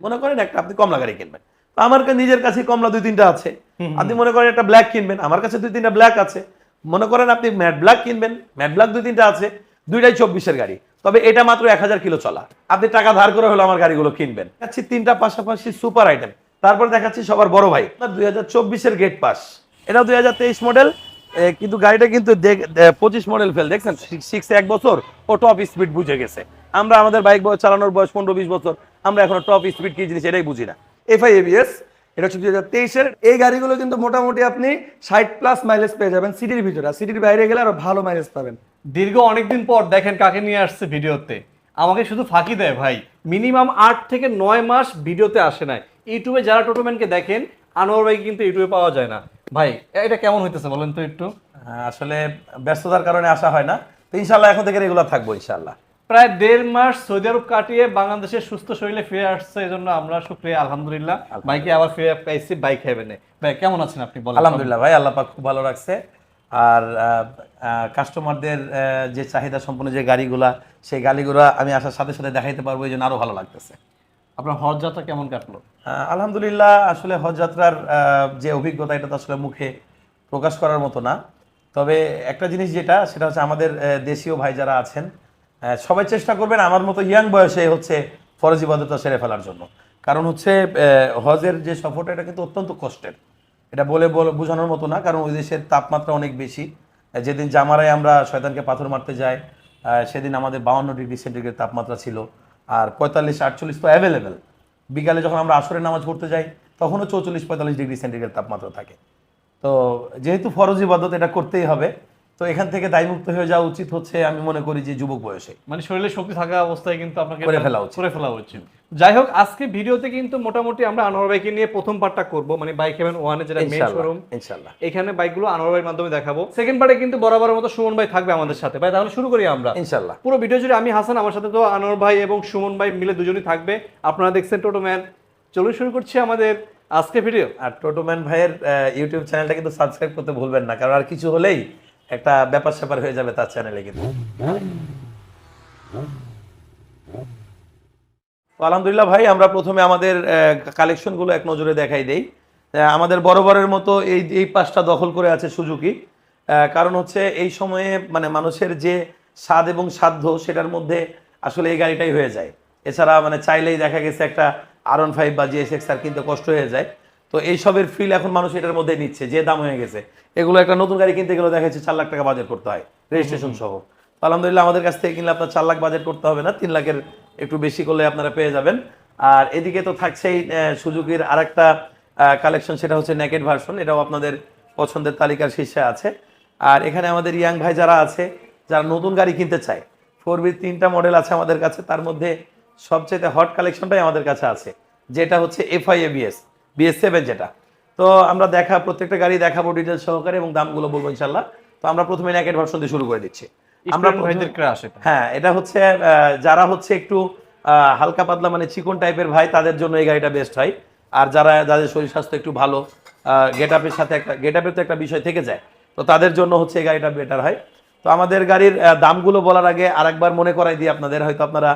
মনে করেন একটা আপনি কমলা গাড়ি কিনবেন। তো আমার নিজের কাছে কমলা দুই তিনটা আছে। আপনি মনে করেন একটা ব্ল্যাক কিনবেন আমার কাছে দুই তিনটা ব্ল্যাক আছে। মনে করেন আপনি ম্যাট ব্ল্যাক কিনবেন ম্যাট ব্ল্যাক দুই তিনটা আছে দুইটাই চব্বিশের গাড়ি। তবে এটা মাত্র এক হাজার কিলো চলা। আপনি টাকা ধার করে হলো আমার গাড়িগুলো কিনবেন। দেখাচ্ছি তিনটা পাশাপাশি সুপার আইটেম তারপর দেখাচ্ছি সবার বড় ভাই। দুই হাজার চব্বিশের গেট পাস এটা দুই হাজার তেইশ মডেল কিন্তু গাড়িটা কিন্তু পঁচিশ মডেল ফেল। দেখছেন সিক্স এক বছর ও টপ স্পিড বুঝে গেছে। আমরা আমাদের বাইক চালানোর বয়স পনেরো বিশ বছর। আমরা এখন টপ স্পিড কি জিনিস এটাই বুঝি না। এফআই এবিএস এটা হচ্ছে দুই হাজার তেইশের। এই গাড়িগুলো কিন্তু মোটামুটি আপনি ষাট প্লাস মাইলেজ পেয়ে যাবেন সিটির ভিতরে। আর সিটির বাইরে গেলে আরও ভালো মাইলেজ পাবেন। দীর্ঘ অনেকদিন পর দেখেন কাকে নিয়ে আসছে ভিডিওতে। আমাকে শুধু ফাঁকি দেয় ভাই। মিনিমাম আট থেকে নয় মাস ভিডিওতে আসে নাই। ইউটিউবে যারা টোটোম্যানকে দেখেন আনোয়ার ভাই কিন্তু ইউটিউবে পাওয়া যায় না। ভাই এটা কেমন হইতেছে বলেন তো একটু? হ্যাঁ, আসলে ব্যস্ততার কারণে আসা হয় না। তো ইনশাল্লাহ এখন থেকে রেগুলার থাকব ইনশাল্লাহ। প্রায় দেড় মাস সৌদি আরব কাটিয়ে বাংলাদেশের সুস্থ শরীরে ফিরে আসছে এই জন্য আমরা সুক্রিয়া আলহামদুলিল্লাহ। বাইকে আবার ফিরে পাইছি বাইক হেভেনে ভাই কেমন আছেন আপনি বলেন? আলহামদুলিল্লাহ ভাই আল্লাহ পাক খুব ভালো রাখছে। আর কাস্টমারদের যে চাহিদা সম্পন্ন যে গাড়িগুলা সেই গাড়িগুলা আমি আসার সাথে সাথে দেখাইতে পারব এই জন্য আরও ভালো লাগতেছে। আপনার হজ যাত্রা কেমন কাটলো? আলহামদুলিল্লাহ আসলে হজ যাত্রার যে অভিজ্ঞতা এটা তো আসলে মুখে প্রকাশ করার মতো না। তবে একটা জিনিস যেটা সেটা হচ্ছে আমাদের দেশীয় ভাই যারা আছেন সবাই চেষ্টা করবেন আমার মতো ইয়াং বয়সে হচ্ছে ফরজ ইবাদতটা সেরে ফেলার জন্য। কারণ হচ্ছে হজের যে সফরটা, এটা কিন্তু অত্যন্ত কষ্টের। এটা বলে বোঝানোর মতো না, কারণ ওই দেশের তাপমাত্রা অনেক বেশি। যেদিন জামারায় আমরা শয়তানকে পাথর মারতে যাই সেদিন আমাদের বাউন্ন ডিগ্রি সেন্টিগ্রেড তাপমাত্রা ছিল। আর পঁয়তাল্লিশ, আটচল্লিশ তো অ্যাভেলেবেল বিকালে যখন আমরা আসরের নামাজ পড়তে যাই, তখনও চৌচল্লিশ, পঁয়তাল্লিশ ডিগ্রি সেন্টিগ্রেড তাপমাত্রা থাকে। তো যেহেতু ফরজ ইবাদত এটা করতেই হবে তো এখান থেকে দায়মুক্ত হয়ে যাওয়া উচিত হচ্ছে আমি মনে করি যে যুবক বয়সে। মানে শরীরে শক্তি থাকা অবস্থায় কিন্তু আপনাকে করে ফেলা উচিত। করে ফেলা উচিত। যাই হোক আজকে ভিডিওতে কিন্তু মোটামুটি আমরা আনোয়ার বাইকে নিয়ে প্রথম পার্টটা করব মানে বাইক হেভেন ওয়ানে যেটা মেন শোরুম ইনশাল্লাহ। এখানে বাইকগুলো আনোয়ার ভাইয়ের মাধ্যমে দেখাবো। সেকেন্ড পার্টে কিন্তু বরাবরের মতো সুমন ভাই থাকবে আমাদের সাথে। ভাই তাহলে শুরু করি আমরা। ইনশাল্লাহ। পুরো ভিডিও জুড়ে আমি হাসান আমার সাথে তো আনোয়ার ভাই এবং সুমন ভাই মিলে দুজনই থাকবে। আপনারা দেখছেন টোটো ম্যান চলুন শুরু করছি আমাদের আজকে ভিডিও আর টোটো ম্যান ভাইয়ের ইউটিউব চ্যানেলটা কিন্তু সাবস্ক্রাইব করতে ভুলবেন না কারণ আর কিছু হলেই একটা ব্যাপার স্যাপার হয়ে যাবে তার চ্যানেলে কিন্তু। আলহামদুলিল্লাহ ভাই, আমরা প্রথমে আমাদের কালেকশনগুলো এক নজরে দেখাই দেই। আমাদের বরাবরের মতো এই এই পাশটা দখল করে আছে সুজুকি। কারণ হচ্ছে এই সময়ে মানে মানুষের যে স্বাদ এবং সাধ্য সেটার মধ্যে আসলে এই গাড়িটাই হয়ে যায়। এছাড়া মানে চাইলেই দেখা গেছে একটা আর ফাইভ বা জিএসএক্স আর কিনতে কষ্ট হয়ে যায়। তো এই সবের ফিল এখন মানুষ এটার মধ্যে নিচ্ছে যে দাম হয়ে গেছে। এগুলো একটা নতুন গাড়ি কিনতে গেলে দেখা যাচ্ছে চার লাখ টাকা বাজেট করতে হয় রেজিস্ট্রেশন সহ। আলহামদুলিল্লাহ আমাদের কাছ থেকে কিনলে আপনার চার লাখ বাজেট করতে হবে না তিন লাখের একটু বেশি করলে আপনারা পেয়ে যাবেন। আর এদিকে তো থাকছেই সুযোগের আর একটা কালেকশন সেটা হচ্ছে নেকেট ভার্সন এটাও আপনাদের পছন্দের তালিকার শীর্ষে আছে। আর এখানে আমাদের ইয়াং ভাই যারা আছে যারা নতুন গাড়ি কিনতে চায় ফোর বি তিনটা মডেল আছে আমাদের কাছে তার মধ্যে সবচেয়ে হট কালেকশনটাই আমাদের কাছে আছে যেটা হচ্ছে এফআই এবিএস বিএস সেভেন যেটা। তো আমরা দেখা প্রত্যেকটা গাড়ি দেখাবো ডিটেলস সহকারে এবং দামগুলো বলব ইনশাল্লাহ তো আমরা প্রথমে নেকেট ভার্সন দিয়ে শুরু করে দিচ্ছি। আমরা হ্যাঁ এটা হচ্ছে যারা হচ্ছে একটু হালকা পাতলা মানে চিকন টাইপের ভাই তাদের জন্য এই গাড়িটা বেস্ট হয়। আর যারা যাদের শরীর স্বাস্থ্য একটু ভালো গেট আপের সাথে একটা গেট আপের তো একটা বিষয় থেকে যায়। তো তাদের জন্য হচ্ছে এই গাড়িটা বেটার হয়। তো আমাদের গাড়ির দামগুলো বলার আগে আরেকবার মনে করাই দিই আপনাদের। হয়তো আপনারা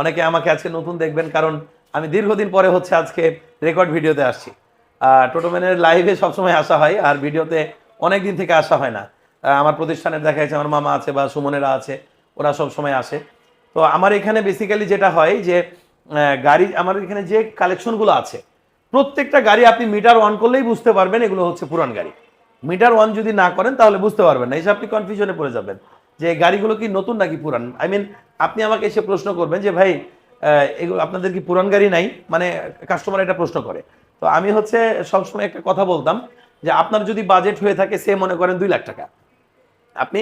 অনেকে আমাকে আজকে নতুন দেখবেন কারণ আমি দীর্ঘদিন পরে হচ্ছে আজকে রেকর্ড ভিডিওতে আসছি। টোটোম্যানের লাইভে সবসময় আসা হয়, আর ভিডিওতে অনেক দিন থেকে আসা হয় না। আমার প্রতিষ্ঠানের দেখা যাচ্ছে আমার মামা আছে বা সুমনেরা আছে, ওরা সব সময় আসে। তো আমার এখানে বেসিক্যালি যেটা হয় যে গাড়ি, আমার এখানে যে কালেকশনগুলো আছে, প্রত্যেকটা গাড়ি আপনি মিটার অন করলেই বুঝতে পারবেন এগুলো হচ্ছে পুরান গাড়ি। মিটার অন যদি না করেন তাহলে বুঝতে পারবেন না। এসে আপনি কনফিউশনে পড়ে যাবেন যে, গাড়িগুলো কি নতুন নাকি পুরান? আই মিন আপনি আমাকে এসে প্রশ্ন করবেন যে, ভাই এগুলো আপনাদের কি পুরান গাড়ি নাই? মানে কাস্টমার এটা প্রশ্ন করে। তো আমি হচ্ছে সবসময় একটা কথা বলতাম যে আপনার যদি বাজেট হয়ে থাকে, সে মনে করেন দুই লাখ টাকা। আপনি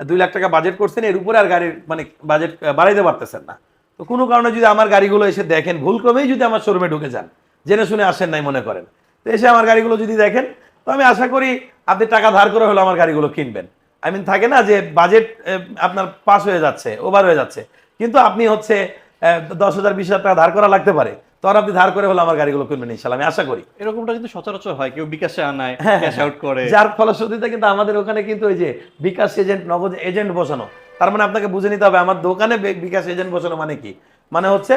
দুই লাখ টাকা বাজেট করছেন, এর উপরে আর গাড়ির মানে বাজেট বাড়াইতে পারতেছেন না। তো কোনো কারণে যদি আমার গাড়িগুলো এসে দেখেন ভুল ক্রমেই যদি আমার শোরুমে ঢুকে যান, জেনে শুনে আসেন নাই মনে করেন। তো এসে আমার গাড়িগুলো যদি দেখেন, তো আমি আশা করি আপনি টাকা ধার করে হলো আমার গাড়িগুলো কিনবেন। আই মিন থাকে না যে বাজেট আপনার পাস হয়ে যাচ্ছে ওভার হয়ে যাচ্ছে। কিন্তু আপনি হচ্ছে দশ হাজার বিশ হাজার টাকা ধার করা লাগতে পারে। তখন আপনি ধার করে হলো আমার গাড়িগুলো কিনবেন ইনশাল্লাহ আমি আশা করি। এরকমটা কিন্তু সচরাচর হয় কেউ বিকাশে আনায় হ্যাঁ, ক্যাশ আউট করে। যার ফলশ্রুতিতে কিন্তু আমাদের ওখানে কিন্তু ওই যে বিকাশ এজেন্ট নগদ এজেন্ট বসানো তার মানে আপনাকে বুঝে নিতে হবে আমার দোকানে বিকাশ এজেন্ট বসানো মানে কি? মানে হচ্ছে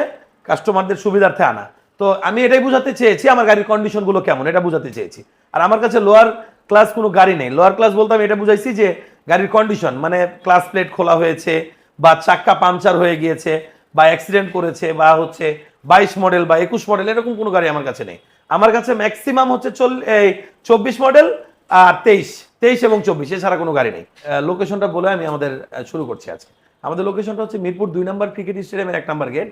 কাস্টমারদের সুবিধার্থে আনা। তো আমি এটাই বোঝাতে চেয়েছি আমার গাড়ির কন্ডিশনগুলো কেমন এটা বোঝাতে চেয়েছি। আর আমার কাছে লোয়ার ক্লাস কোনো গাড়ি নেই। লোয়ার ক্লাস বলতে আমি এটা বুঝাইছি যে গাড়ির কন্ডিশন মানে ক্লাস প্লেট খোলা হয়েছে বা চাক্কা পাংচার হয়ে গিয়েছে বা অ্যাক্সিডেন্ট করেছে বা হচ্ছে বাইশ মডেল বা একুশ মডেল এরকম কোনো গাড়ি আমার কাছে নেই। আমার কাছে ম্যাক্সিমাম হচ্ছে এই চব্বিশ মডেল আর তেইশ তেইশ এবং চব্বিশ, এছাড়া কোনো গাড়ি নেই। লোকেশনটা বলে আমি আমাদের শুরু করছি আজকে। আমাদের লোকেশনটা হচ্ছে মিরপুর দুই নম্বর ক্রিকেট স্টেডিয়ামের এক নম্বর গেট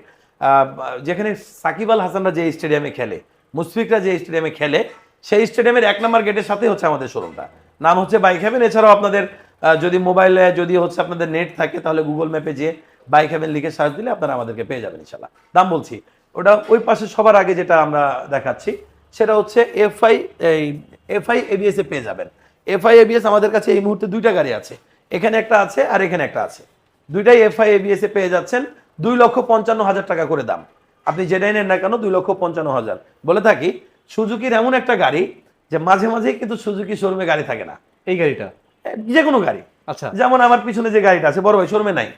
যেখানে সাকিব আল হাসানরা যে স্টেডিয়ামে খেলে, মুশফিকরা যে স্টেডিয়ামে খেলে, সেই স্টেডিয়ামের এক নম্বর গেটের সাথে হচ্ছে আমাদের শোরুমটা নাম হচ্ছে বাইক হ্যাভেন এছাড়াও আপনাদের যদি মোবাইলে যদি হচ্ছে আপনাদের নেট থাকে, তাহলে গুগল ম্যাপে যে বাইক হ্যাভেন লিখে সার্চ দিলে আপনারা আমাদেরকে পেয়ে যাবেন ইনশাল্লাহ দাম বলছি ওটা ওই পাশে সবার আগে যেটা আমরা দেখাচ্ছি সেটা হচ্ছে এফআই এই এফআই এবিএস এ পেয়ে যাবেন। এফআই এবিএস আমাদের কাছে এই মুহূর্তে দুইটা গাড়ি আছে এখানে একটা আছে আর এখানে একটা আছে। দুইটাই এফআই এবিএস এ পেয়ে যাচ্ছেন দুই লক্ষ পঞ্চান্ন হাজার টাকা করে দাম। আপনি যেটাই নেন না কেন দুই লক্ষ পঞ্চান্ন হাজার। বলে থাকি সুজুকির এমন একটা গাড়ি যে মাঝে মাঝেই কিন্তু সুজুকি শোরুমে গাড়ি থাকে না। এই গাড়িটা? যে কোনো গাড়ি। আচ্ছা। যেমন আমার পিছনে যে গাড়িটা আছে বড় ভাই শোরুমে নাই।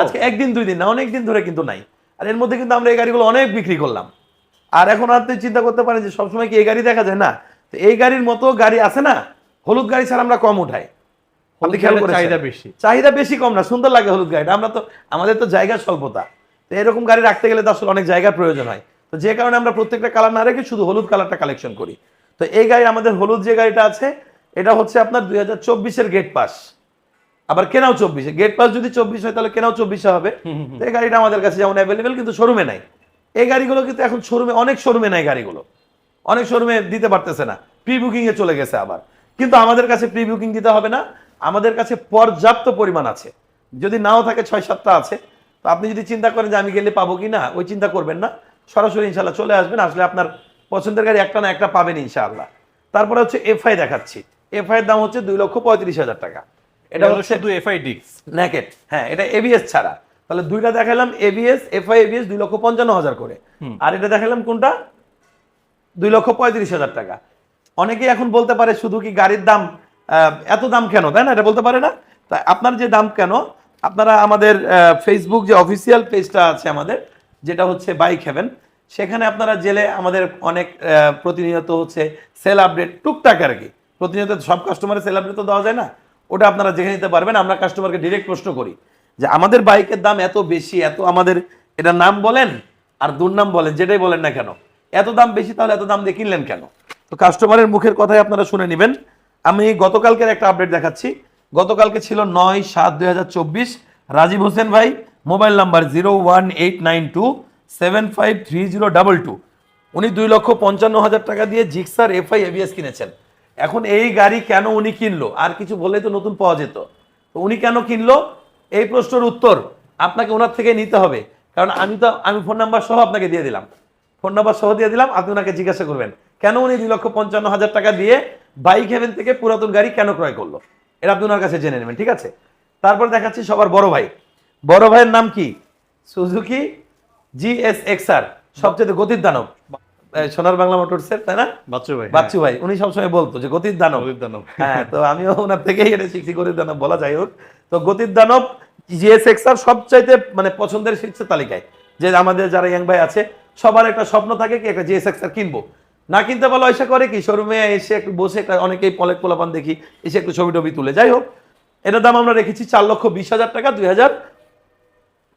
আজকে একদিন দুই দিন না অনেক দিন ধরে কিন্তু নাই। আর এর মধ্যে কিন্তু আমরা এই গাড়িগুলো অনেক বিক্রি করলাম। আর এখন আপনি চিন্তা করতে পারেন যে সবসময় কি এই গাড়ি দেখা যায়? না। তো এই গাড়ির মতো গাড়ি আছে না হলুদ গাড়ি ছাড়া আমরা কম উঠাই। আপনি খেয়াল চাহিদা বেশি। চাহিদা বেশি কম না সুন্দর লাগে হলুদ গাড়িটা। আমরা তো আমাদের তো জায়গা স্বল্পতা। তো এরকম গাড়ি রাখতে গেলে তো আসলে অনেক জায়গার প্রয়োজন হয়। তো যে কারণে আমরা প্রত্যেকটা কালার না রেখে শুধু হলুদ কালারটা কালেকশন করি। তো এই গাড়ি আমাদের হলুদ যে গাড়িটা আছে এটা হচ্ছে আপনার দুই হাজার চব্বিশের গেট পাস আবার কেনাও চব্বিশে। গেট পাস যদি চব্বিশ হয় তাহলে কেনাও চব্বিশে হবে। তো এই গাড়িটা আমাদের কাছে যেমন অ্যাভেলেবেল কিন্তু শোরুমে নাই। এই গাড়িগুলো কিন্তু এখন শোরুমে অনেক শোরুমে নাই গাড়িগুলো। অনেক শোরুমে দিতে পারতেছে না। প্রি বুকিং এ চলে গেছে আবার। কিন্তু আমাদের কাছে প্রি বুকিং দিতে হবে না। আমাদের কাছে পর্যাপ্ত পরিমাণ আছে। যদি নাও থাকে ছয় সাতটা আছে। তো আপনি যদি চিন্তা করেন যে আমি গেলে পাবো কি না ওই চিন্তা করবেন না। সরাসরি ইনশাল্লাহ চলে আসবেন। আসলে আপনার পছন্দের গাড়ি একটা না একটা পাবেন ইনশাআল্লাহ। তারপরে হচ্ছে এফআই দেখাচ্ছি। এফআই এর দাম হচ্ছে দুই লক্ষ পঁয়ত্রিশ হাজার টাকা। এটা হলো হচ্ছে শুধু এফআই ডিক্স ন্যাকেট হ্যাঁ এটা এবিএস ছাড়া। তাহলে দুইটা দেখালাম এবিএস এফআই এবিএস দুই লক্ষ পঞ্চান্ন হাজার করে। আর এটা দেখালাম কোনটা? দুই লক্ষ পঁয়ত্রিশ হাজার টাকা। অনেকেই এখন বলতে পারে শুধু কি গাড়ির দাম এত দাম কেন? তাই না? এটা বলতে পারে না? তা আপনার যে দাম কেন? আপনারা আমাদের ফেসবুক যে অফিসিয়াল পেজটা আছে আমাদের যেটা হচ্ছে বাইক হেভেন সেখানে আপনারা জেলে আমাদের অনেক প্রতিনিয়ত হচ্ছে সেল আপডেট টুকটাক আর কি। প্রতিনিয়ত সব কাস্টমারের সেল আপডেট তো দেওয়া যায় না? ওটা আপনারা জেনে নিতে পারবেন, আমরা কাস্টমারকে ডিরেক্ট প্রশ্ন করি যে আমাদের বাইকের দাম এত বেশি, এত আমাদের এটার নাম বলেন আর দুর্নাম বলেন, যেটাই বলেন না কেন? এত দাম বেশি, তাহলে এত দাম দিয়ে কিনলেন কেন? তো কাস্টমারের মুখের কথাই আপনারা শুনে নেবেন। আমি গতকালকের একটা আপডেট দেখাচ্ছি। গতকালকে ছিল নয় সাত দুই হাজার চব্বিশ। রাজীব হোসেন ভাই, mobile number zero one eight nine two seven five three zero double two. উনি দুই লক্ষ পঞ্চান্ন হাজার টাকা দিয়ে জিক্সার এফআই এবিএস কিনেছেন। এখন এই গাড়ি কেন উনি কিনলো? আর কিছু বললেই তো নতুন পাওয়া যেত। তো উনি কেন কিনলো? এই প্রশ্নের উত্তর আপনাকে ওনার থেকে নিতে হবে। কারণ আমি তো, আমি ফোন নাম্বার সহ আপনাকে দিয়ে দিলাম। ফোন নাম্বার সহ দিয়ে দিলাম, আপনি ওনাকে জিজ্ঞাসা করবেন, কেন উনি দুই লক্ষ পঞ্চান্ন হাজার টাকা দিয়ে বাইক হেভেন থেকে পুরাতন গাড়ি কেন ক্রয় করল? এটা আপনি ওনার কাছে জেনে নেবেন, ঠিক আছে? তারপর দেখাচ্ছি সবার বড় ভাই। বড় ভাইয়ের নাম কি? সুজুকি জিএস এক্সআর সবচেয়ে গতির দানব। সোনার বাংলা মোটরসের তাই না? বাচ্চু ভাই বাচ্চু ভাই উনি সবসময় বলতো যে গতির দানব। গতির দানব। হ্যাঁ তো আমিও ওনার থেকেই এটা শিখছি গতির দানব বলা যায় হোক তো গতির দানব জিএসএক্স আর সবচাইতে মানে পছন্দের শীর্ষ তালিকায়। যে আমাদের যারা ইয়াং ভাই আছে সবার একটা স্বপ্ন থাকে কি একটা জিএসএক্স আর কিনবো। না কিনতে বলা পয়সা করে কি শোরুমে এসে একটু বসে একটা অনেকেই পলেক পোলাপান দেখি এসে একটু ছবি টবি তুলে। যাই হোক এটার দাম আমরা রেখেছি চার লক্ষ বিশ হাজার টাকা দুই হাজার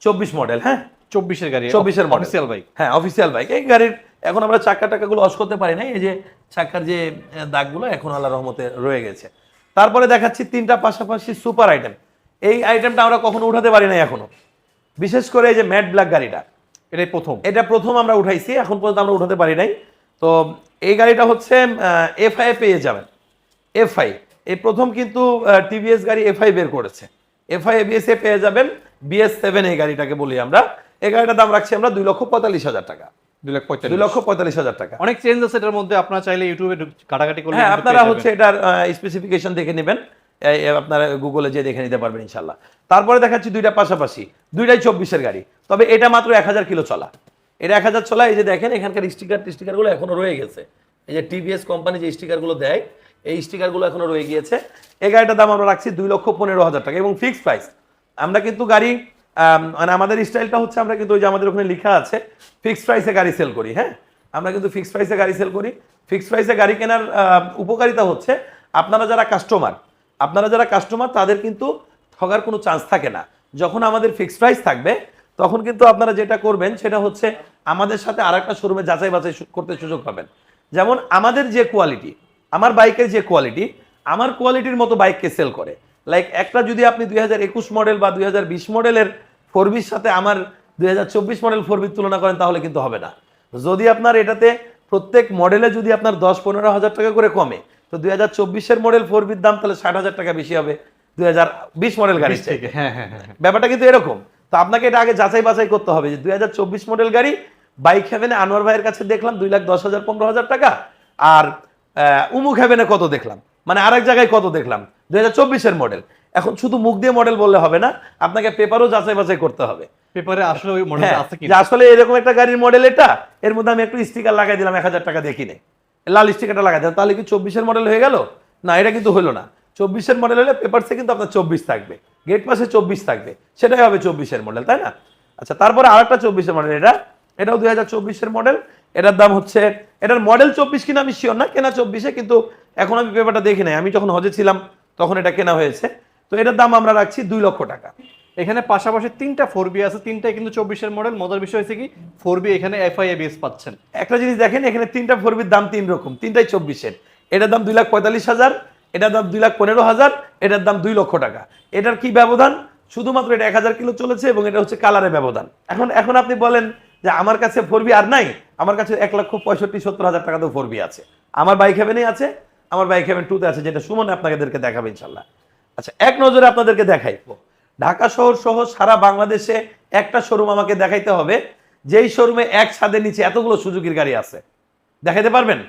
চব্বিশ মডেল হ্যাঁ? চব্বিশের গাড়ি চব্বিশের মডেল। অফিসিয়াল বাইক হ্যাঁ অফিসিয়াল বাইক এই গাড়ির এখন আমরা চাক্কা টাকাগুলো অস করতে পারি না এই যে চাক্কার যে দাগগুলো এখন আল্লাহ রহমতে রয়ে গেছে। তারপরে দেখাচ্ছি তিনটা পাশাপাশি সুপার আইটেম। এই আইটেমটা আমরা কখনো উঠাতে পারি না এখনও। বিশেষ করে এই যে ম্যাট ব্ল্যাক গাড়িটা। এটাই প্রথম। এটা প্রথম আমরা উঠাইছি এখন পর্যন্ত আমরা উঠাতে পারি নাই। তো এই গাড়িটা হচ্ছে এফআই পেয়ে যাবেন। এফআই এই প্রথম কিন্তু টিভিএস গাড়ি এফআই বের করেছে। এফআই এবিএস এ পেয়ে যাবেন বিএস সেভেন এই গাড়িটাকে বলি আমরা। এই গাড়িটার দাম রাখছি আমরা দুই লক্ষ পঁয়তাল্লিশ হাজার টাকা। দুই লাখ দুই পঁয়তাল্লিশ লক্ষ পঁয়তাল্লিশ হাজার টাকা। অনেক চেঞ্জ আছে এটার মধ্যে আপনারা চাইলে ইউটিউবে কাটাকাটি করলে হ্যাঁ আপনারা হচ্ছে এটার স্পেসিফিকেশন দেখে নেবেন। এই- এই আপনারা গুগলে যে দেখে নিতে পারবেন ইনশাল্লাহ। তারপরে দেখাচ্ছি দুইটা পাশাপাশি। দুইটাই চব্বিশের গাড়ি। তবে এটা মাত্র এক হাজার কিলো চলা। এটা এক হাজার চলা এই যে দেখেন এখানকার স্টিকার টিস্টিকারগুলো এখনও রয়ে গেছে। এই যে টিভিএস কোম্পানি যে স্টিকারগুলো দেয় এই স্টিকারগুলো এখনও রয়ে গিয়েছে। এই গাড়িটার দাম আমরা রাখছি দুই লক্ষ পনেরো হাজার টাকা এবং ফিক্সড প্রাইস আমরা কিন্তু গাড়ি মানে আমাদের স্টাইলটা হচ্ছে আমরা কিন্তু ওই যে আমাদের ওখানে লেখা আছে ফিক্সড প্রাইসে গাড়ি সেল করি হ্যাঁ? আমরা কিন্তু ফিক্সড প্রাইসে গাড়ি সেল করি। ফিক্সড প্রাইসে গাড়ি কেনার উপকারিতা হচ্ছে আপনারা যারা কাস্টমার আপনারা যারা কাস্টমার তাদের কিন্তু ঠগার কোনো চান্স থাকে না। যখন আমাদের ফিক্সড প্রাইস থাকবে, তখন কিন্তু আপনারা যেটা করবেন, সেটা হচ্ছে আমাদের সাথে আর একটা শোরুমে যাচাই বাছাই করতে সুযোগ পাবেন। যেমন আমাদের যে কোয়ালিটি আমার বাইকের যে কোয়ালিটি আমার কোয়ালিটির মতো বাইককে সেল করে। লাইক একটা যদি আপনি দুই হাজার একুশ মডেল বা দুই হাজার বিশ মডেলের ফোর বির সাথে আমার দুই হাজার চব্বিশ মডেল ফোর বির তুলনা করেন তাহলে কিন্তু হবে না। যদি আপনার এটাতে প্রত্যেক মডেলে যদি আপনার দশ পনেরো হাজার টাকা করে কমে তো দুই হাজার চব্বিশের মডেল ফোর বির দাম তাহলে ষাট হাজার টাকা বেশি হবে দুই হাজার বিশ মডেল গাড়ি বিশ থেকে হ্যাঁ হ্যাঁ হ্যাঁ। ব্যাপারটা কিন্তু এরকম। তো আপনাকে এটা আগে যাচাই বাছাই করতে হবে যে দুই হাজার চব্বিশ মডেল গাড়ি বাইক হ্যাভেনে আনোয়ার ভাইয়ের কাছে দেখলাম দুই লাখ দশ হাজার পনেরো হাজার টাকা আর উমুক হ্যাভেনে কত দেখলাম? মানে আরেক জায়গায় কত দেখলাম? দুই হাজার চব্বিশের মডেল। এখন শুধু মুখ দিয়ে মডেল বললে হবে না আপনাকে পেপারও যাচাই বাছাই করতে হবে। পেপারে আসলে ওই মডেল হ্যাঁ, আছে কি আসলে এরকম একটা গাড়ির মডেল এটা এর মধ্যে আমি একটু স্টিকার লাগাই দিলাম এক হাজার টাকা দেখি নেই লাল স্টিকারটা লাগাই দিলাম তাহলে কি চব্বিশের মডেল হয়ে গেল? না এটা কিন্তু হলো না। চব্বিশের মডেল হলে পেপারসে কিন্তু আপনার চব্বিশ থাকবে। গেট পাশে চব্বিশ থাকবে। সেটাই হবে চব্বিশের মডেল তাই না? আচ্ছা তারপরে আরেকটা চব্বিশের মডেল এটা। এটাও দুই হাজার চব্বিশের মডেল এটার দাম হচ্ছে এটার মডেল চব্বিশ কিনা আমি শিওর না কেনা চব্বিশে কিন্তু এখন আমি পেপারটা দেখি নাই। আমি যখন হজে ছিলাম তখন এটা কেনা হয়েছে। তো এটার দাম আমরা রাখছি দুই লক্ষ টাকা। এখানে পাশাপাশি তিনটা ফোর বি আছে, তিনটাই কিন্তু চব্বিশের মডেল মজার বিষয় হচ্ছে কি ফোর বি এখানে এফআই পাচ্ছেন। একটা জিনিস দেখেন, এখানে তিনটা ফোরবির দাম তিন রকম, তিনটাই চব্বিশের। এটার দাম দুই লাখ পঁয়তাল্লিশ হাজার, এটার দাম দুই লাখ পনেরো হাজার, এটার দাম দুই লক্ষ টাকা। এটার কি ব্যবধান? শুধুমাত্র এটা এক হাজার কিলো চলেছে এবং এটা হচ্ছে কালারের ব্যবধান। এখন এখন আপনি বলেন যে আমার কাছে ফোরবি আর নাই, আমার কাছে এক লক্ষ পঁয়ষট্টি, সত্তর হাজার টাকা তো ফোরবি আছে। আমার বাইক হেভেনই আছে, আমার বাইক হেভেন টুতে আছে, যেটা সুমনে আপনাদেরকে দেখাবে ইনশাল্লাহ। আচ্ছা এক নজরে আপনাদেরকে দেখাইবো ঢাকা শহর সহ সারা বাংলাদেশে একটা শোরুম আমাকে দেখাইতে হবে। যেই শোরুমে এক ছাদের নিচে এতগুলো সুজুকির গাড়ি আছে। দেখাইতে পারবেন?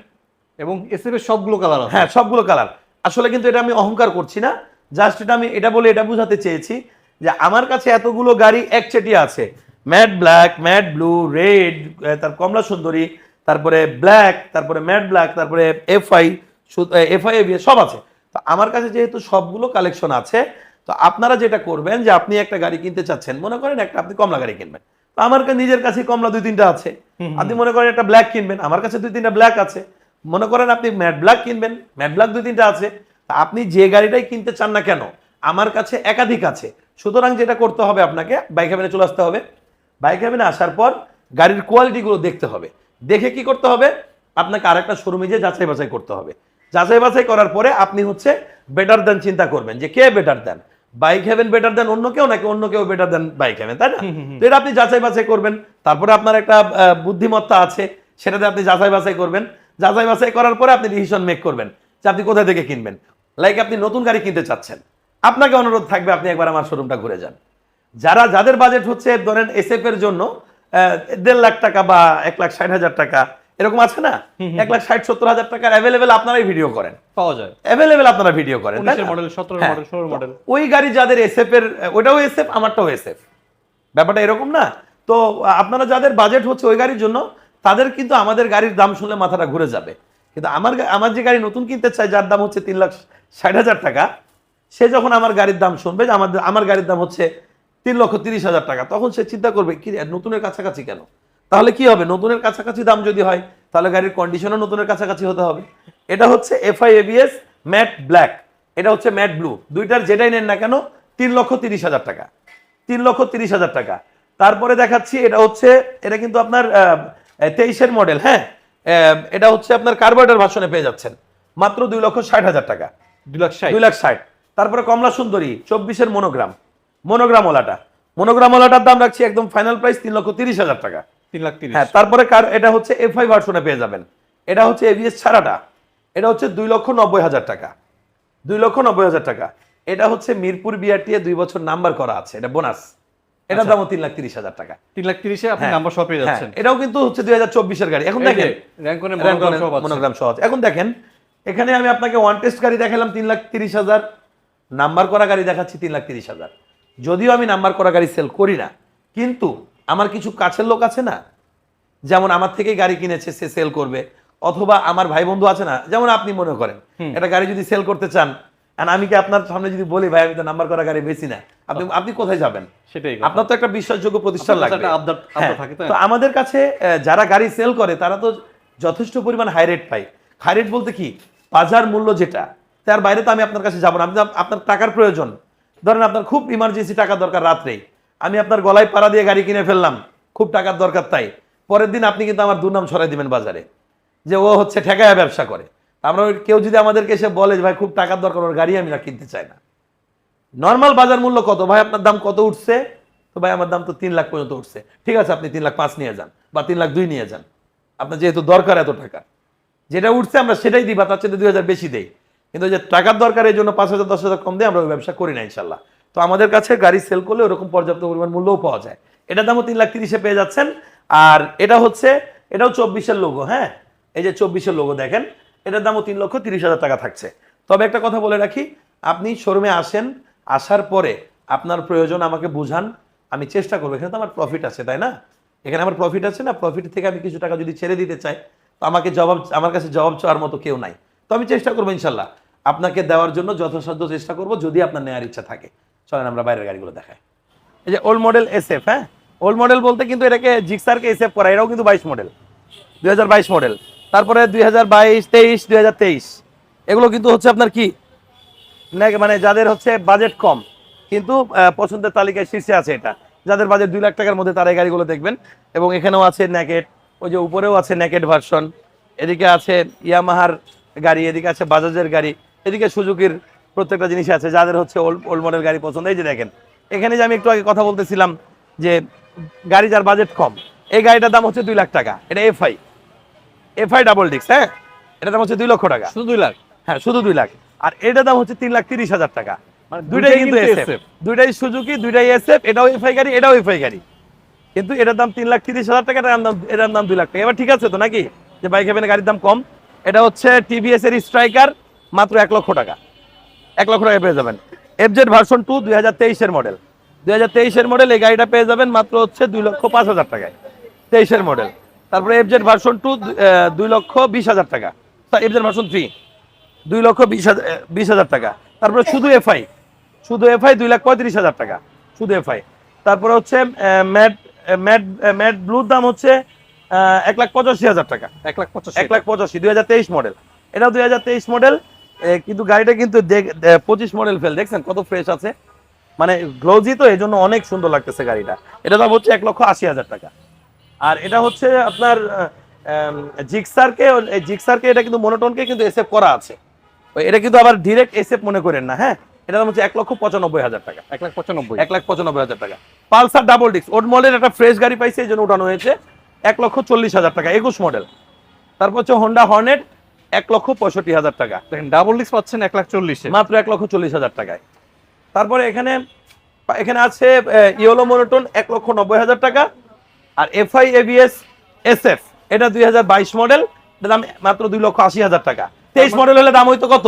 এবং এসএফ এর সবগুলো কালার হ্যাঁ সবগুলো কালার আসলে কিন্তু এটা আমি অহংকার করছি না। জাস্ট এটা আমি এটা বলে এটা বোঝাতে চেয়েছি যে আমার কাছে এতগুলো গাড়ি একচেটিয়া আছে। Matte black matte blue red তার কমলা সুন্দরী তারপরে ব্ল্যাক তারপরে ম্যাট ব্ল্যাক তারপরে এফআই এফআই সব আছে। তো আমার কাছে যেহেতু সবগুলো কালেকশন আছে তো আপনারা যেটা করবেন যে আপনি একটা গাড়ি কিনতে চাচ্ছেন মনে করেন একটা আপনি কমলা গাড়ি কিনবেন। তো আমার কাছে নিজের কাছে কমলা দুই তিনটা আছে। আপনি মনে করেন একটা ব্ল্যাক কিনবেন আমার কাছে দুই তিনটা ব্ল্যাক আছে। মনে করেন আপনি ম্যাট ব্ল্যাক কিনবেন ম্যাট ব্ল্যাক দুই তিনটা আছে। আপনি যে গাড়িটাই কিনতে চান না কেন আমার কাছে একাধিক আছে। সুতরাং যেটা করতে হবে আপনাকে বাইক হ্যাভেনে চলে আসতে হবে। বাইক হ্যাভেনে আসার পর গাড়ির কোয়ালিটিগুলো দেখতে হবে। দেখে কি করতে হবে? আপনাকে আরেকটা শোরুমে যেয়ে যাচাই বাছাই করতে হবে। যাচাই বাছাই করার পরে আপনি হচ্ছে বেটার দেন চিন্তা করবেন যে কে better than Bike Haven better than অন্য কেউ নাকি অন্য কেউ বেটার দেন বাইক হেভেন তাই না? তো এটা আপনি যাচাই বাছাই করবেন। তারপরে আপনার একটা বুদ্ধিমত্তা আছে সেটাতে আপনি যাচাই বাছাই করবেন। যাচাই বাছাই করার পরে আপনি ডিসিশন মেক করবেন যে আপনি কোথা থেকে কিনবেন। লাইক আপনি নতুন গাড়ি কিনতে চাচ্ছেন। আপনাকে অনুরোধ থাকবে আপনি একবার আমার শোরুমটা ঘুরে যান। যারা যাদের বাজেট হচ্ছে ধরেন এসএফ এর জন্য দেড় লাখ টাকা বা এক লাখ ষাট হাজার টাকা এরকম আছে না? এক লাখ ষাট সত্তর হাজার টাকার অ্যাভেলেবেল আপনারাই ভিডিও করেন। পাওয়া যায়। অ্যাভেলেবেল আপনারা ভিডিও করেন? মডেল সতেরো হ্যাঁ। মডেল ষোলো মডেল ওই গাড়ি যাদের এসএফ এর ওটাও এসএফ আমারটাও এসএফ ব্যাপারটা এরকম না? তো আপনারা যাদের বাজেট হচ্ছে ওই গাড়ির জন্য তাদের কিন্তু আমাদের গাড়ির দাম শুনলে মাথাটা ঘুরে যাবে। কিন্তু আমার আমার যে গাড়ি নতুন কিনতে চাই যার দাম হচ্ছে তিন লাখ ষাট হাজার টাকা সে যখন আমার গাড়ির দাম শুনবে যে আমার আমার গাড়ির দাম হচ্ছে তিন লক্ষ তিরিশ হাজার টাকা তখন সে চিন্তা করবে কি নতুনের কাছাকাছি কেন? তাহলে কি হবে? নতুনের কাছাকাছি দাম যদি হয় তাহলে গাড়ির কন্ডিশনও নতুনের কাছাকাছি হতে হবে। এটা হচ্ছে এফআই এবিএস ম্যাট ব্ল্যাক এটা হচ্ছে ম্যাট ব্লু দুইটার যেটাই নেন না কেন তিন লক্ষ তিরিশ হাজার টাকা। তিন লক্ষ তিরিশ হাজার টাকা। তারপরে দেখাচ্ছি এটা হচ্ছে এটা কিন্তু আপনার তেইশের মডেল হ্যাঁ? এটা হচ্ছে আপনার কার্বোরেটর ভাষণে পেয়ে যাচ্ছেন। মাত্র দুই লক্ষ ষাট হাজার টাকা। দুই লাখ ষাট। দুই লাখ ষাট। তারপরে কমলা সুন্দরী চব্বিশের মনোগ্রাম মনোগ্রাম ওলাটা। মনোগ্রাম ওলাটার দাম রাখছি একদম ফাইনাল প্রাইস তিন লক্ষ তিরিশ হাজার টাকা। তিন লাখ তিরিশ। হ্যাঁ তারপরে কার এটা হচ্ছে এফ আই ভার্সনে পেয়ে যাবেন। এটা হচ্ছে এভিএস ছাড়াটা। এটা হচ্ছে দুই লক্ষ নব্বই হাজার টাকা। দুই লক্ষ নব্বই হাজার টাকা। এটা হচ্ছে মিরপুর বিআরটি দুই বছর নাম্বার করা আছে। এটা বোনাস এটার দামও তিন লাখ তিরিশ হাজার টাকা। তিন লাখ তিরিশে আপনি হ্যাঁ, নাম্বার সহ পেয়ে হ্যাঁ, যাচ্ছেন। এটাও কিন্তু হচ্ছে দুই হাজার চব্বিশের গাড়ি। এখন দেখেন। মনোগ্রাম সহ। এখন দেখেন এখানে আমি আপনাকে ওয়ান টেস্ট গাড়ি দেখালাম তিন লাখ তিরিশ হাজার। নাম্বার করা গাড়ি দেখাচ্ছি তিন লাখ তিরিশ হাজার। যদিও আমি নাম্বার করা গাড়ি সেল করি না কিন্তু আমার কিছু কাছের লোক আছে না? যেমন আমার থেকেই গাড়ি কিনেছে সে সেল করবে। অথবা আমার ভাই বন্ধু আছে না? যেমন আপনি মনে করেন একটা গাড়ি যদি সেল করতে চান আমি কি আপনার সামনে যদি বলি ভাই আমি তো নাম্বার করা গাড়ি বেশি না। আপনি আপনি কোথায় যাবেন? সেটাই আপনার তো একটা বিশ্বাসযোগ্য প্রতিষ্ঠান লাগবে। হ্যাঁ, থাকে, তো আমাদের কাছে যারা গাড়ি সেল করে তারা তো যথেষ্ট পরিমাণ হাই রেট পায়। হাই রেট বলতে কি? বাজার মূল্য যেটা তার বাইরে তো আমি আপনার কাছে যাব না। আপনি আপনার টাকার প্রয়োজন। ধরেন আপনার খুব ইমার্জেন্সি টাকা দরকার রাত্রে আমি আপনার গলায় পাড়া দিয়ে গাড়ি কিনে ফেললাম। খুব টাকার দরকার তাই। পরের দিন আপনি কিন্তু আমার দুর্নাম ছড়াই দিবেন বাজারে। যে ও হচ্ছে ঠেকায় ব্যবসা করে। আমরা কেউ যদি আমাদেরকে এসে বলে যে, ভাই, খুব টাকার দরকার, ওর গাড়ি আমি না কিনতে চাই না। নর্মাল বাজার মূল্য কত? ভাই, আপনার দাম কত উঠছে? তো ভাই, আমার দাম তো তিন লাখ পর্যন্ত উঠছে। ঠিক আছে, আপনি তিন লাখ পাঁচ নিয়ে যান বা তিন লাখ দুই নিয়ে যান। আপনার যেহেতু দরকার এত টাকা। যেটা উঠছে আমরা সেটাই দিই বা তার চেয়ে দুই হাজার বেশি দেই। কিন্তু যে টাকার দরকার এই জন্য পাঁচ হাজার, দশ হাজার কম দিয়ে আমরা ওই ব্যবসা করি না ইনশাল্লাহ। তো আমাদের কাছে গাড়ি সেল করলে ওরকম পর্যাপ্ত পরিমাণ মূল্যও পাওয়া যায়। এটার দামও তিন লাখ তিরিশে পেয়ে যাচ্ছেন। আর এটা হচ্ছে, এটাও চব্বিশের লোগো হ্যাঁ? এই যে চব্বিশের লোগো দেখেন, এটার দামও তিন লক্ষ তিরিশ হাজার টাকা থাকছে। তবে একটা কথা বলে রাখি, আপনি শোরুমে আসেন, আসার পরে আপনার প্রয়োজন আমাকে বুঝান, আমি চেষ্টা করব। এখানে তো আমার প্রফিট আছে, তাই না? এখানে আমার প্রফিট আছে না? প্রফিট থেকে আমি কিছু টাকা যদি ছেড়ে দিতে চাই, তো আমাকে জবাব, আমার কাছে জবাব চাওয়ার মতো কেউ নাই। তো আমি চেষ্টা করব ইনশাল্লাহ। আপনাকে দেওয়ার জন্য যথাসাধ্য চেষ্টা করব, যদি আপনার নেওয়ার ইচ্ছা থাকে। চলেন আমরা বাইরের গাড়িগুলো দেখাই। এই যে ওল্ড মডেল এসএফ হ্যাঁ? ওল্ড মডেল বলতে কিন্তু এটাকে জিক্সারকে এসএফ করা এটাও কিন্তু বাইশ মডেল দু হাজার বাইশ মডেল তারপরে দুই হাজার বাইশ, তেইশ হাজার তেইশ। এগুলো কিন্তু হচ্ছে আপনার কি? মানে যাদের হচ্ছে বাজেট কম, কিন্তু পছন্দের তালিকায় শীর্ষে আছে এটা। যাদের বাজেট দুই লাখ টাকার মধ্যে তারা এই গাড়িগুলো দেখবেন। এবং এখানেও আছে ন্যাকেট ওই যে উপরেও আছে ন্যাকেট ভার্সন এদিকে আছে ইয়ামাহার গাড়ি, এদিকে আছে বাজাজের গাড়ি, এদিকে সুজুকির প্রত্যেকটা জিনিস আছে যাদের হচ্ছে ওল্ড ওল্ড মডেল গাড়ি পছন্দ। এই যে দেখেন এখানে যে আমি একটু আগে কথা বলতেছিলাম যে গাড়ি যার বাজেট কম এই গাড়িটার দাম হচ্ছে দুই লাখ টাকা। এটা এফআই এফআই ডাবল ডিক্স হ্যাঁ? এটার দাম হচ্ছে দুই লক্ষ টাকা। শুধু দুই লাখ? হ্যাঁ শুধু দুই লাখ। আর এটার দাম হচ্ছে তিন লাখ তিরিশ হাজার টাকা। মানে দুইটাই কিন্তু এসএফ দুইটাই সুজুকি দুইটাই এসএফ এটাও এফআই গাড়ি এটাও এফআই গাড়ি। কিন্তু এটার দাম তিন লাখ তিরিশ হাজার টাকা এটার দাম এটার দাম দুই লাখ টাকা। এবার ঠিক আছে তো নাকি? যে বাইক হেভেনে গাড়ির দাম কম এটা হচ্ছে টিভিএস এর স্ট্রাইকার মাত্র এক লক্ষ টাকা। এক লক্ষ টাকা পেয়ে যাবেন। এফজেড ভার্সন টু দুই হাজার তেইশের মডেল দুই হাজার তেইশের মডেল এই গাড়িটা পেয়ে যাবেন মাত্র হচ্ছে দুই লক্ষ পাঁচ হাজার টাকায়। তেইশের মডেল তারপরে এফজেড ভার্সন টু দুই লক্ষ বিশ হাজার টাকা। এফজেড ভার্সন থ্রি দুই লক্ষ বিশ হাজার বিশ হাজার টাকা। তারপরে শুধু এফআই শুধু এফআই দুই লাখ পঁয়ত্রিশ হাজার টাকা। শুধু এফআই তারপরে হচ্ছে ম্যাট ম্যাট ম্যাট ব্লুর দাম হচ্ছে এক লাখ পঁচাশি হাজার টাকা। এক লাখ পঁচাশি এক লাখ পঁচাশি দুই হাজার তেইশ মডেল এটাও দুই হাজার তেইশ মডেল কিন্তু গাড়িটা কিন্তু দেখ- পঁচিশ মডেল ফেল। দেখছেন কত ফ্রেশ আছে? মানে গ্লোজি তো এই জন্য অনেক সুন্দর লাগতেছে গাড়িটা। এটা দাম হচ্ছে এক লক্ষ আশি হাজার টাকা। আর এটা হচ্ছে আপনার জিক্সারকে জিক্সারকে এটা কিন্তু মনোটনকে কিন্তু এসএফ করা আছে। এটা কিন্তু আবার ডিরেক্ট এসএফ মনে করেন না হ্যাঁ? এটা দাম হচ্ছে এক লক্ষ পঁচানব্বই হাজার টাকা। এক লাখ পঁচানব্বই। এক লাখ পঁচানব্বই হাজার টাকা। Pulsar double disc old model একটা ফ্রেশ গাড়ি পাইছে এই জন্য উঠানো হয়েছে। এক লক্ষ চল্লিশ হাজার টাকা একুশ মডেল তারপর হচ্ছে হোন্ডা হর্নেট এক লক্ষ পঁয়ষট্টি হাজার টাকা। দেখেন ডাবল ডিস্ক পাচ্ছেন এক লাখ চল্লিশে। মাত্র এক লক্ষ চল্লিশ হাজার টাকায়। তারপরে এখানে এখানে আছে ইয়েলো মনোটন এক লক্ষ নব্বই হাজার টাকা আর এফআই এবিএস এসএফ। এটা দুই হাজার বাইশ মডেল এটার দাম মাত্র দুই লক্ষ আশি হাজার টাকা। তেইশ মডেল হলে দাম হইতো কত?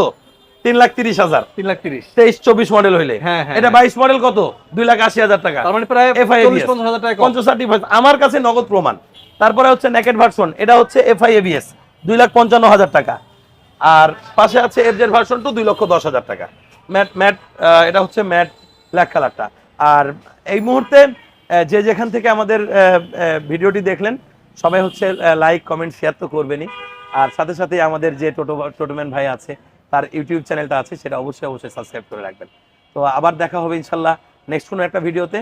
তিন লাখ তিরিশ হাজার। তিন লাখ তিরিশ। তেইশ চব্বিশ মডেল হইলে। হ্যাঁ, হ্যাঁ, এটা হ্যাঁ। বাইশ মডেল কত? দুই লাখ আশি হাজার টাকা। তার মানে প্রায় পঞ্চাশ হাজার টাকা পঞ্চাশ ষাট আমার কাছে নগদ প্রমাণ। তারপরে হচ্ছে নেকেট ভার্সন এটা হচ্ছে এফআই এবিএস। দুই লাখ পঞ্চান্ন হাজার টাকা। আর পাশে আছে এফজেড ভার্সন টু দুই লক্ষ দশ হাজার টাকা। ম্যাট ম্যাট এটা হচ্ছে ম্যাট ব্ল্যাক কালারটা আর এই মুহূর্তে যে যেখান থেকে আমাদের ভিডিওটি দেখলেন, সবাই হচ্ছে লাইক কমেন্ট শেয়ার তো করবেনই। আর সাথে সাথে আমাদের যে টোটো টোটোম্যান ভাই আছে, তার ইউটিউব চ্যানেলটা আছে, সেটা অবশ্যই অবশ্যই সাবস্ক্রাইব করে রাখবেন। তো আবার দেখা হবে ইনশাল্লাহ নেক্সট কোনো একটা ভিডিওতে।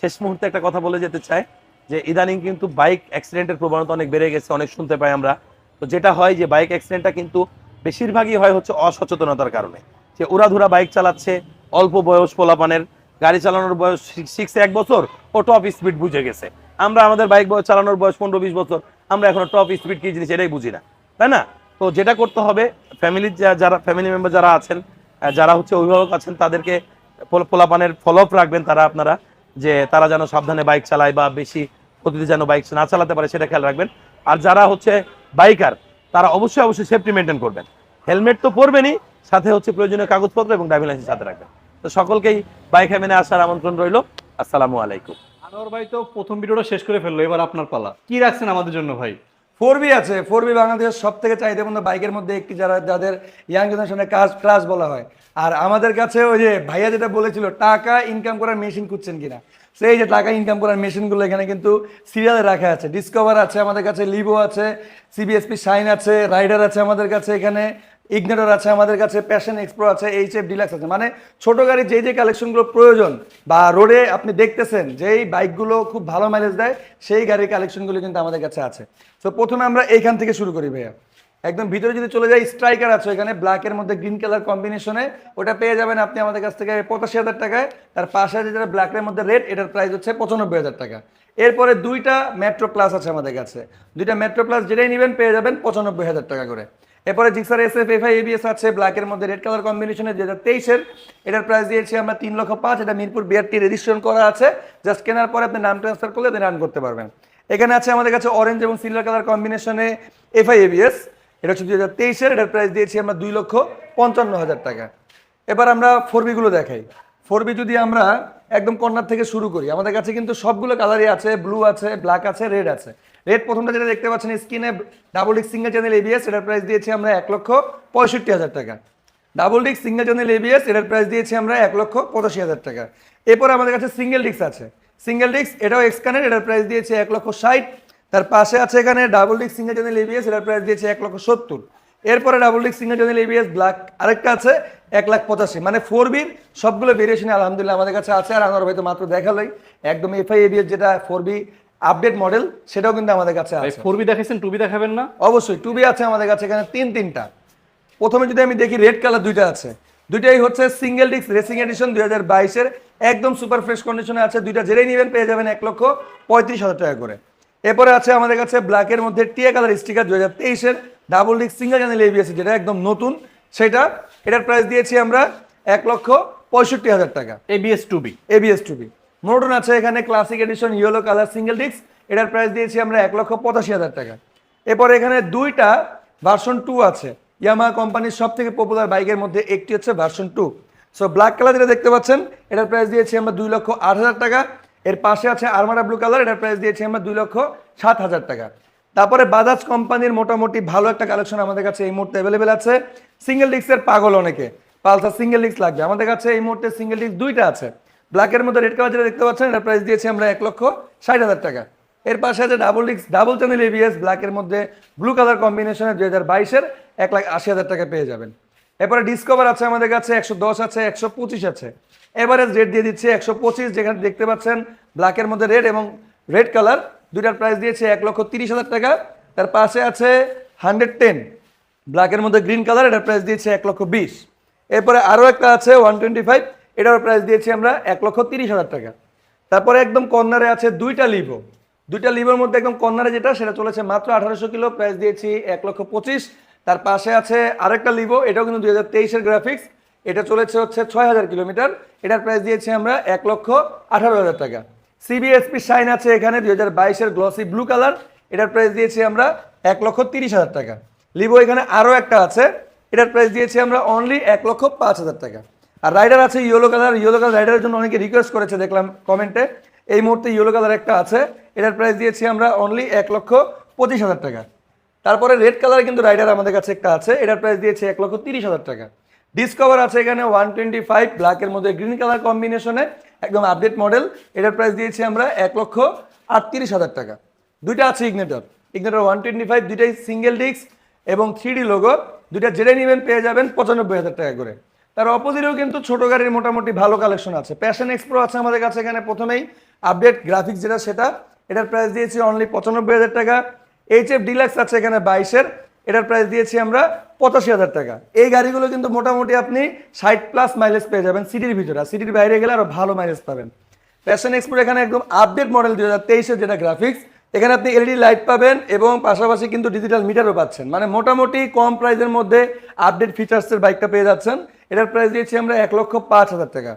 শেষ মুহূর্তে একটা কথা বলে যেতে চাই, যে ইদানিং কিন্তু বাইক অ্যাক্সিডেন্টের প্রবণতা অনেক বেড়ে গেছে, অনেক শুনতে পাই আমরা। তো যেটা হয় যে বাইক অ্যাক্সিডেন্টটা কিন্তু বেশিরভাগই হয় হচ্ছে অসচেতনতার কারণে। যে উড়াধুরা বাইক চালাচ্ছে, অল্প বয়স পোলাপানের, গাড়ি চালানোর বয়স শিখছে এক বছর ও টপ স্পিড বুঝে গেছে। আমরা আমাদের বাইক চালানোর বয়স পনেরো বিশ বছর, আমরা এখনও টপ স্পিড কি জিনিস এটাই বুঝি না। তাই না? তো যেটা করতে হবে ফ্যামিলির যারা ফ্যামিলি মেম্বার যারা আছেন যারা হচ্ছে অভিভাবক আছেন, তাদেরকে পোল- পোলাপানের ফলো আপ রাখবেন তারা আপনারা, যে তারা যেন সাবধানে বাইক চালায় বা বেশি গতিতে যেন বাইক না চালাতে পারে, সেটা খেয়াল রাখবেন। আর যারা হচ্ছে বাইকার তারা অবশ্যই অবশ্যই সেফটি মেনটেন করবেন। হেলমেট তো পরবেনই সাথে হচ্ছে প্রয়োজনীয় কাগজপত্র এবং ড্রাইভিং লাইসেন্স সাথে রাখবেন। তো সকলকেই বাইক হেমেনে আসার আমন্ত্রণ রইল। আসসালামু আলাইকুম। আনোয়ার ভাই তো প্রথম ভিডিওটা শেষ করে ফেলল এবার আপনার পালা। কি রাখছেন আমাদের জন্য ভাই? ফোর বি আছে ফোর বি বাংলাদেশের সব থেকে চাহিদাপূর্ণ বাইকের মধ্যে একটি যারা যাদের ইয়াং জেনারেশনের কাজ ক্লাস বলা হয়। আর আমাদের কাছে ওই যে ভাইয়া যেটা বলেছিল টাকা ইনকাম করার মেশিন খুঁজছেন কিনা। সেই যে টাকা ইনকাম করার মেশিনগুলো এখানে কিন্তু সিরিয়ালে রাখা আছে। ডিসকভার আছে আমাদের কাছে লিভো আছে সিবিএসপি শাইন আছে রাইডার আছে আমাদের কাছে এখানে ইগনেটর আছে আমাদের কাছে প্যাশন এক্সপ্রো আছে এইচ এফ ডিলাক্স আছে। মানে ছোট গাড়ির যে যে কালেকশনগুলো প্রয়োজন বা রোডে আপনি দেখতেছেন, যেই বাইকগুলো খুব ভালো মাইলেজ দেয়, সেই গাড়ির কালেকশনগুলো কিন্তু আমাদের কাছে আছে। তো প্রথমে আমরা এইখান থেকে শুরু করি ভাইয়া। একদম ভিতরে যদি চলে যাই স্ট্রাইকার আছে এখানে ব্ল্যাকের মধ্যে গ্রিন কালার কম্বিনেশনে ওটা পেয়ে যাবেন আপনি আমাদের কাছ থেকে পঁচাশি হাজার টাকায়। তার পাশে যেটা ব্ল্যাকের মধ্যে রেড এটার প্রাইস হচ্ছে পঁচানব্বই হাজার টাকা। এরপরে দুইটা মেট্রো প্লাস আছে আমাদের কাছে। দুইটা মেট্রো প্লাস যেটাই নেবেন, পেয়ে যাবেন পঁচানব্বই হাজার টাকা করে। এরপরে Gixxer S F FI ABS আছে ব্ল্যাকের মধ্যে রেড কালার কম্বিনেশনে দু হাজার তেইশের। এটার প্রাইস দিয়েছি আমরা তিন লক্ষ পাঁচ, এটা মিরপুর বিআরটি রেজিস্ট্রেশন করা আছে। জাস্ট কেনার পরে আপনি নাম ট্রান্সফার করলে আপনি রান করতে পারবেন। এখানে আছে আমাদের কাছে অরেঞ্জ এবং সিলভার কালার কম্বিনেশনে এফআই এবিএস এটা হচ্ছে দুই হাজার তেইশের এটার প্রাইস দিয়েছি আমরা দুই লক্ষ পঞ্চান্ন হাজার টাকা। এবার আমরা ফোরবিগুলো দেখাই। ফোরবি যদি আমরা একদম কর্নার থেকে শুরু করি, আমাদের কাছে কিন্তু সবগুলো কালারই আছে ব্লু আছে ব্ল্যাক আছে রেড আছে। রেড প্রথমটা যেটা দেখতে পাচ্ছেন স্ক্রিনে double disc single channel ABS এটার প্রাইস দিয়েছি আমরা এক লক্ষ পঁয়ষট্টি হাজার টাকা। Double disc single channel ABS এটার প্রাইস দিয়েছি আমরা এক লক্ষ পঁচাশি হাজার টাকা। এরপর আমাদের কাছে সিঙ্গেল ডিক্স আছে। সিঙ্গেল ডিক্স এটাও এক্সকানের এটার প্রাইস দিয়েছে এক লক্ষ ষাট। তার পাশে আছে এখানে double disc single channel ABS এটার প্রাইস দিয়েছে এক লক্ষ সত্তর। এরপরে double disc single channel ABS black আরেকটা আছে এক লাখ পঁচাশি। মানে ফোর বির সবগুলো ভেরিয়েশনে আলহামদুলিল্লাহ আমাদের কাছে আছে। আর আমার হয়তো মাত্র দেখালোই। একদম এফআই এবিএস যেটা ফোর বি আপডেট মডেল সেটাও কিন্তু আমাদের কাছে ভাই আছে। ফোর বি দেখাইছেন টু বি দেখাবেন না? অবশ্যই টুবি আছে আমাদের কাছে এখানে তিন তিনটা। প্রথমে যদি আমি দেখি রেড কালার দুইটা আছে। দুইটাই হচ্ছে সিঙ্গেল ডিস্ক রেসিং এডিশন দুই হাজার বাইশের। একদম সুপার ফ্রেশ কন্ডিশনে আছে। দুইটা যেটাই নেবেন পেয়ে যাবেন এক লক্ষ পঁয়ত্রিশ হাজার টাকা করে। এরপরে আছে আমাদের কাছে ব্ল্যাকের মধ্যে টিয়া কালার স্টিকার দু হাজার তেইশের double disc single channel ABS যেটা একদম নতুন। সেটা এটার প্রাইস দিয়েছি আমরা এক লক্ষ পঁয়ষট্টি হাজার টাকা। ABS two B ABS two B মোটন আছে এখানে classic edition yellow colour single disc এটার প্রাইস দিয়েছি আমরা এক লক্ষ পঁচাশি হাজার টাকা। এরপর এখানে দুইটা ভার্সন টু আছে। ইয়ামা কোম্পানির সব থেকে পপুলার বাইকের মধ্যে একটি হচ্ছে version two so black colour যেটা দেখতে পাচ্ছেন এটার প্রাইস দিয়েছি আমরা দুই লক্ষ আট হাজার টাকা। এর পাশে আছে আরমারা ব্লু কালার এটার প্রাইস দিয়েছি আমরা দুই লক্ষ সাত হাজার টাকা। তারপরে বাজাজ কোম্পানির মোটামুটি ভালো একটা কালেকশন আমাদের কাছে এই মুহূর্তে অ্যাভেলেবেল আছে। সিঙ্গেল ডিস্কের পাগল অনেকে। পালসার সিঙ্গেল ডিস্ক লাগবে। আমাদের কাছে এই মুহূর্তে সিঙ্গেল ডিস্ক দুইটা আছে। ব্ল্যাকের মধ্যে রেড কালার যেটা দেখতে পাচ্ছেন, এটার প্রাইস দিয়েছি আমরা এক লক্ষ ষাট হাজার টাকা। এর পাশে আছে double disc double channel ABS ব্ল্যাকের মধ্যে ব্লু কালার কম্বিনেশনে দুই হাজার বাইশের এক লাখ আশি হাজার টাকা পেয়ে যাবেন। এরপরে ডিসকভার আছে আমাদের কাছে, একশো দশ আছে, একশো পঁচিশ আছে। এভারেজ রেট দিয়ে দিচ্ছে একশো পঁচিশ, যেখানে দেখতে পাচ্ছেন ব্ল্যাকের মধ্যে রেড এবং রেড কালার দুইটার প্রাইস দিয়েছে এক লক্ষ তিরিশ হাজার টাকা। তার পাশে আছে হান্ড্রেড টেন ব্ল্যাকের মধ্যে গ্রিন কালার এটার প্রাইস দিয়েছে এক লক্ষ বিশ। এরপরে আরও একটা আছে ওয়ান টোয়েন্টি ফাইভ এটার প্রাইস দিয়েছি আমরা এক লক্ষ তিরিশ হাজার টাকা। তারপরে একদম কর্নারে আছে দুইটা লিভো দুইটা লিভোর মধ্যে একদম কর্নারে যেটা, সেটা চলেছে মাত্র আঠারোশো কিলো প্রাইস দিয়েছি এক লক্ষ পঁচিশ। তার পাশে আছে আরেকটা লিভো এটাও কিন্তু দুই হাজার তেইশের গ্রাফিক্স এটা চলেছে হচ্ছে ছয় হাজার কিলোমিটার। এটার প্রাইস দিয়েছি আমরা এক লক্ষ আঠারো হাজার টাকা। সিবিএসপি শাইন আছে এখানে, দুই হাজার বাইশের গ্লসি ব্লু কালার এটার প্রাইস দিয়েছি আমরা এক লক্ষ তিরিশ হাজার টাকা। লিভো এখানে আরও একটা আছে। এটার প্রাইস দিয়েছি আমরা অনলি এক লক্ষ পাঁচ হাজার টাকা। আর রাইডার আছে ইয়েলো কালার ইয়েলো কালার রাইডারের জন্য অনেকে রিকোয়েস্ট করেছে, দেখলাম কমেন্টে এই মুহূর্তে ইয়েলো কালার একটা আছে। এটার প্রাইস দিয়েছি আমরা অনলি এক লক্ষ পঁচিশ হাজার টাকা। তারপরে রেড কালার কিন্তু রাইডার আমাদের কাছে একটা আছে। এটার প্রাইস দিয়েছে এক লক্ষ তিরিশ হাজার টাকা। ডিসকভার আছে এখানে ওয়ান টোয়েন্টি ফাইভ ব্ল্যাকের মধ্যে গ্রিন কালার কম্বিনেশনে একদম আপডেট মডেল এটার প্রাইস দিয়েছি আমরা এক লক্ষ আটত্রিশ হাজার টাকা। দুইটা আছে Ignitor Ignitor one twenty five দুইটাই সিঙ্গেল ডিস্ক এবং থ্রি লোগো দুইটা যেটাই নেবেন, পেয়ে যাবেন পঁচানব্বই হাজার টাকা করে। তার অপোজিটেও কিন্তু ছোট গাড়ির মোটামুটি ভালো কালেকশন আছে। প্যাশন এক্সপ্রো আছে আমাদের কাছে এখানে প্রথমেই। আপডেট গ্রাফিক্স যেটা, সেটা। এটার প্রাইস দিয়েছি অনলি পঁচানব্বই হাজার টাকা। এইচ এফ ডিলাক্স আছে এখানে বাইশের। এটার প্রাইস দিয়েছি আমরা পঁচাশি হাজার টাকা। এই গাড়িগুলো কিন্তু মোটামুটি আপনি ষাট প্লাস মাইলেজ পেয়ে যাবেন সিটির ভিতরে। আর সিটির বাইরে গেলে আরও ভালো মাইলেজ পাবেন। প্যাশন এক্সপ্রো এখানে একদম আপডেট মডেল দু হাজার যেটা গ্রাফিক্স এখানে আপনি এলইডি লাইট পাবেন এবং পাশাপাশি কিন্তু ডিজিটাল মিটারও পাচ্ছেন। মানে মোটামুটি কম প্রাইসের মধ্যে আপডেট ফিচার্সের বাইকটা পেয়ে যাচ্ছেন। এটার প্রাইস দিয়েছি আমরা এক লক্ষ পাঁচ হাজার টাকা।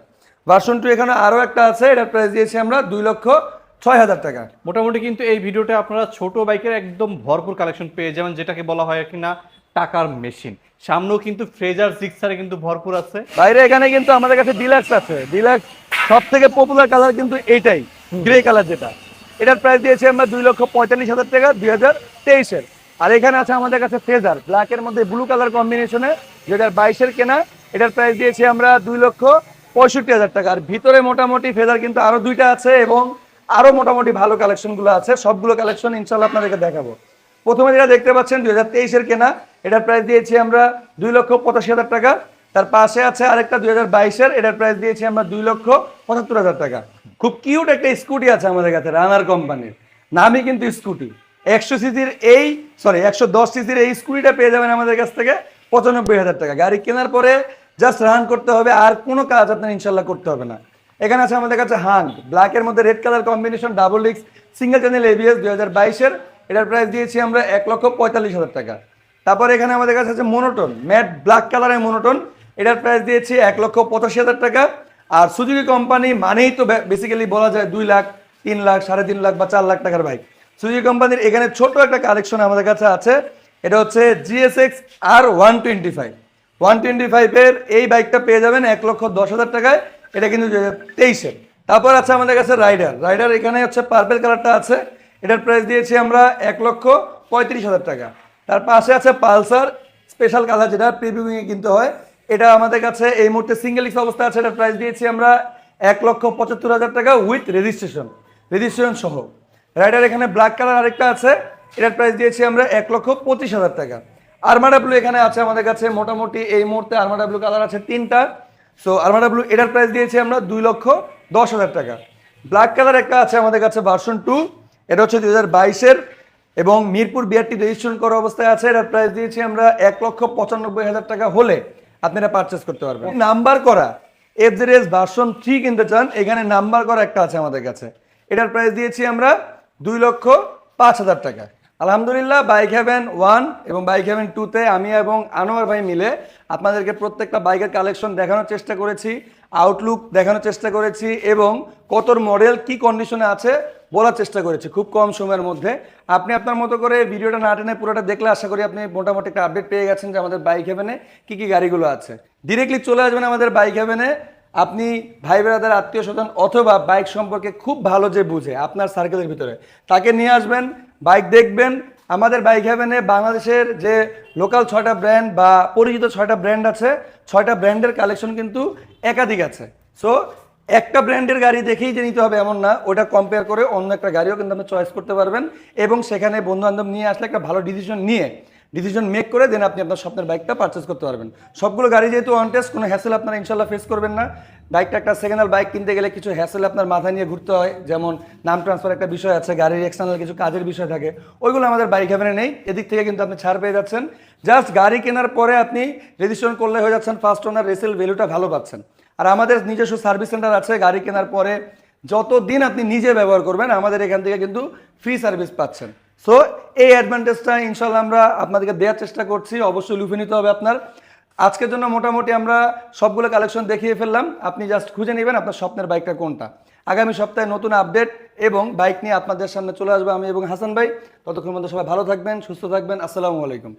ভার্সন টু এখানে আরও একটা আছে, এটার প্রাইস দিয়েছি আমরা দুই লক্ষ ছয় হাজার টাকা। মোটামুটি কিন্তু এই ভিডিওতে আপনারা ছোট বাইকের একদম ভরপুর কালেকশন পেয়ে যাবেন যেটাকে বলা হয় কিনা টাকার মেশিন সামনেও কিন্তু ফ্রেজার সিক্সারে কিন্তু ভরপুর আছে। বাইরে এখানে কিন্তু আমাদের কাছে ডিলাক্স আছে। ডিলাক্স সব থেকে পপুলার কালার কিন্তু এইটাই গ্রে কালার যেটা। এটার প্রাইস দিয়েছি আমরা দুই লক্ষ পঁয়তাল্লিশ হাজার টাকা দুই হাজার তেইশের। আর এখানে আছে আমাদের কাছে ফেজার ব্ল্যাকের মধ্যে ব্লু কালার কম্বিনেশনে দুই হাজার বাইশের কেনা এটার প্রাইস দিয়েছি আমরা দুই লক্ষ পঁয়ষট্টি হাজার টাকা। আর ভিতরে মোটামুটি ফেজার কিন্তু আরও দুইটা আছে এবং আরও মোটামুটি ভালো কালেকশনগুলো আছে। সবগুলো কালেকশন ইনশাল্লাহ আপনাদেরকে দেখাবো। প্রথমে যেটা দেখতে পাচ্ছেন, দুই হাজার তেইশের কেনা, এটার প্রাইস দিয়েছি আমরা দুই লক্ষ পঁচাশি হাজার টাকা। তার পাশে আছে আরেকটা দুই হাজার বাইশের, এটার প্রাইস দিয়েছি আমরা দুই লক্ষ পঁচাত্তর হাজার টাকা। খুব কিউট একটা স্কুটি আছে আমাদের কাছে রানার কোম্পানির নামই কিন্তু স্কুটি একশো সিসির এই সরি একশো দশ সিসির এই স্কুটিটা পেয়ে যাবেন আমাদের কাছ থেকে পঁচানব্বই হাজার টাকা। গাড়ি কেনার পরে জাস্ট রান করতে হবে, আর কোনো কাজ আপনার ইনশাল্লাহ করতে হবে না। এখানে আছে আমাদের কাছে হান ব্ল্যাকের মধ্যে রেড কালার কম্বিনেশন ডাবল ডিক্স সিঙ্গেল চ্যানেল এবিএস দুই হাজার বাইশের। এটার প্রাইস দিয়েছি আমরা এক লক্ষ পঁয়তাল্লিশ হাজার টাকা। তারপর এখানে আমাদের কাছে আছে মোনোটন ম্যাট ব্ল্যাক কালারের মোনোটন এটার প্রাইস দিয়েছি এক লক্ষ পঁচাশি হাজার টাকা। আর সুজুকি কোম্পানি মানেই তো বেসিক্যালি বলা যায় দুই লাখ, তিন লাখ, সাড়ে তিন লাখ বা চার লাখ টাকার বাইক সুজুকি কোম্পানির এখানে ছোট একটা কালেকশন আমাদের কাছে আছে। এটা হচ্ছে GSX R one twenty five one twenty ফাইভের এই বাইকটা পেয়ে যাবেন এক লক্ষ দশ হাজার টাকায়। এটা কিন্তু তেইশের। তারপর আছে আমাদের কাছে রাইডার। রাইডার এখানে হচ্ছে পার্পেল কালারটা আছে। এটার প্রাইস দিয়েছি আমরা এক লক্ষ পঁয়ত্রিশ হাজার টাকা। তার পাশে আছে পালসার স্পেশাল কালার যেটা প্রিভিউইংয়ে কিনতে হয়। এটা আমাদের কাছে এই মুহূর্তে সিঙ্গেল ইক্স অবস্থা আছে। এটার প্রাইস দিয়েছি আমরা এক লক্ষ পঁচাত্তর হাজার টাকা উইথ রেজিস্ট্রেশন রেজিস্ট্রেশন সহ। রাইডার এখানে ব্ল্যাক কালার আরেকটা আছে। এটার প্রাইস দিয়েছি আমরা এক লক্ষ পঁচিশ হাজার টাকা। আরমাডা ব্লু এখানে আছে আমাদের কাছে। মোটামুটি এই মুহূর্তে আরমাডা ব্লু কালার আছে তিনটা। সো আরমাডা ব্লু এটার প্রাইস দিয়েছি আমরা দুই লক্ষ দশ হাজার টাকা। ব্ল্যাক কালার একটা আছে আমাদের কাছে ভার্সন টু এটা হচ্ছে দুই হাজার বাইশের এবং মিরপুর বিআরটি রেজিস্ট্রেশন করা অবস্থায় আছে এটার প্রাইস দিয়েছি আমরা এক লক্ষ পঁচানব্বই হাজার টাকা হলে আপনারা পারচেস করতে পারবেন। নাম্বার করা এফ জেড ভার্সন থ্রি কিনতে চান এখানে নাম্বার করা একটা আছে আমাদের কাছে। এটার প্রাইস দিয়েছি আমরা দুই লক্ষ পাঁচ হাজার টাকা। আলহামদুলিল্লাহ বাইক হ্যাভেন ওয়ান এবং বাইক হ্যাভেন টুতে আমি এবং আনোয়ার ভাই মিলে আপনাদেরকে প্রত্যেকটা বাইকের কালেকশন দেখানোর চেষ্টা করেছি আউটলুক দেখানোর চেষ্টা করেছি এবং কতর মডেল কি কন্ডিশনে আছে বলার চেষ্টা করেছি খুব কম সময়ের মধ্যে। আপনি আপনার মতো করে ভিডিওটা না টেনে পুরোটা দেখলে আশা করি আপনি মোটামুটি একটা আপডেট পেয়ে গেছেন যে আমাদের বাইক হ্যাভেনে কী কী গাড়িগুলো আছে। ডিরেক্টলি চলে আসবেন আমাদের বাইক হ্যাভেনে আপনি ভাই বেড়াদার আত্মীয় স্বজন অথবা বাইক সম্পর্কে খুব ভালো যে বুঝে আপনার সার্কেলের ভিতরে, তাকে নিয়ে আসবেন। বাইক দেখবেন, আমাদের বাইক হ্যাভেনে বাংলাদেশের যে লোকাল ছয়টা ব্র্যান্ড বা পরিচিত ছয়টা ব্র্যান্ড আছে, ছয়টা ব্র্যান্ডের কালেকশন কিন্তু একাধিক আছে। সো একটা ব্র্যান্ডের গাড়ি দেখেই যে নিতে হবে এমন না, ওটা কম্পেয়ার করে অন্য একটা গাড়িও কিন্তু আপনি চয়েস করতে পারবেন এবং সেখানে বন্ধু বান্ধব নিয়ে আসলে একটা ভালো ডিসিশন নিয়ে ডিসিশন মেক করে দেন আপনি আপনার স্বপ্নের বাইকটা পারচেস করতে পারবেন। সবগুলো গাড়ি যেহেতু অন টেস্ট কোনো হ্যাসেল আপনারা ইনশাল্লাহ ফেস করবেন না। বাইকটা একটা সেকেন্ড হ্যান্ড বাইক কিনতে গেলে কিছু হ্যাসেল আপনার মাথায় নিয়ে ঘুরতে হয়। যেমন নাম ট্রান্সফার একটা বিষয় আছে, গাড়ির এক্সটার্নাল কিছু কাজের বিষয় থাকে, ওইগুলো আমাদের বাইক হ্যাভেনে নেই। এদিক থেকে কিন্তু আপনি ছাড় পেয়ে যাচ্ছেন। জাস্ট গাড়ি কেনার পরে আপনি রেজিস্ট্রেশন করলে হয়ে যাচ্ছেন ফার্স্ট ওনার রেসেল ভ্যালুটা ভালো পাচ্ছেন। আর আমাদের নিজস্ব সার্ভিস সেন্টার আছে, গাড়ি কেনার পরে যত দিন আপনি নিজে ব্যবহার করবেন, আমাদের এখান থেকে কিন্তু ফ্রি সার্ভিস পাচ্ছেন। সো এই অ্যাডভান্টেজটা ইনশাল্লাহ আমরা আপনাদেরকে দেওয়ার চেষ্টা করছি। অবশ্যই লুফে নিতে হবে আপনার। আজকের জন্য মোটামুটি আমরা সবগুলো কালেকশন দেখিয়ে ফেললাম। আপনি জাস্ট খুঁজে নেবেন আপনার স্বপ্নের বাইকটা কোনটা। আগামী সপ্তাহে নতুন আপডেট এবং বাইক নিয়ে আপনাদের সামনে চলে আসব আমি এবং হাসান ভাই। ততক্ষণ মধ্যে সবাই ভালো থাকবেন, সুস্থ থাকবেন। আসসালামু আলাইকুম।